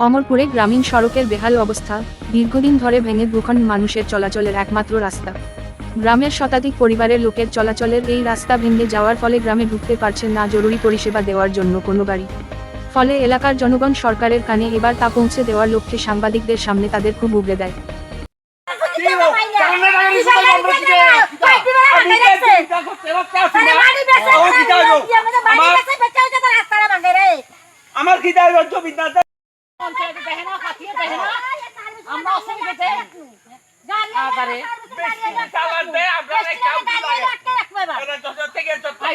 অমরপুরে গ্রামীণ সড়কের বেহাল অবস্থা দীর্ঘদিন ধরে ভেঙে ভূখণ্ড মানুষের চলাচলের একমাত্র রাস্তা। গ্রামের শতাধিক পরিবারের লোকের চলাচলের এই রাস্তা ভেঙে যাওয়ার ফলে গ্রামে ঢুকতে পারছে না জরুরি পরিষেবা দেওয়ার জন্য কোনো গাড়ি। ফলে এলাকার জনগণ সরকারের কানে এবার তা পৌঁছে দেওয়ার লক্ষ্যে সাংবাদিকদের সামনে তাদের খুব উগড়ে দেয়। আমার কি দায় রজ্জ বিদ্যাতে চালান দেয় আপনারা কেউ কি লাগে এরা যশোর থেকে চট্টগ্রাম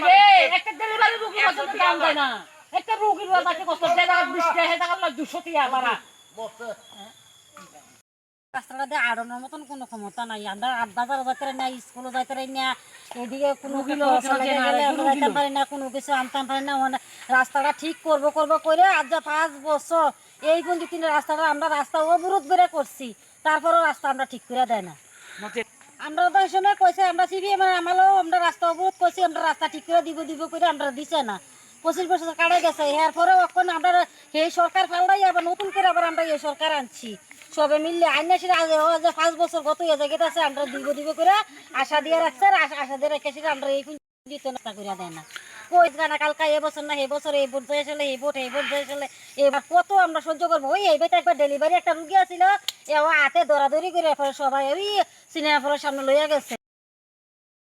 রাস্তাটাতে আড়ানোর মতন কোনো ক্ষমতা নাই। আমরা আট বাজার যাইতে পারি না স্কুলে যাইতে পারি না এদিকে কোনো কিছু ছেলে গেলে আমরা যাইতে পারি না কোনো কিছু আনতে পারি না মানে রাস্তাটা ঠিক করব করব করে আজ যা পাঁচ বছর এই পর্যন্ত কিন্তু রাস্তাটা আমরা রাস্তা অবরোধ করে করছি তারপরেও রাস্তা আমরা ঠিক করে দেয় না। আমরা তো সময় কইছে আমরা সিবিএম আমারও আমরা রাস্তা অবরোধ করছি আমরা রাস্তা ঠিক করে দিব দিব করে আমরা দিছে না। পঁচিশ বছর কাটা গেছে এর পরেও এখন আমরা এই সরকার পাল্টাই আবার নতুন করে আবার আমরা এই সরকার আনছি। সবে মিললে আইনা সেটা পাঁচ বছর কত হয়ে যায় আছে, আমরা দিব দিব করে আশা দিয়ে রাখছে, আর আশা দিয়ে রেখে সেটা আমরা এই দিতে না করে দেয় না। কই গানা, কালকা এবছর না এই বছর এই ভোট যাই আসলে, এই ভোট এই ভোট যাই আসলে, এবার কত আমরা সহ্য করব? ওই এইবার একবার ডেলিভারি একটা রুগী আছিল এ হাতে দৌড়াদৌড়ি করে সবাই ওই সিনেমা ফলের সামনে লইয়া গেছে।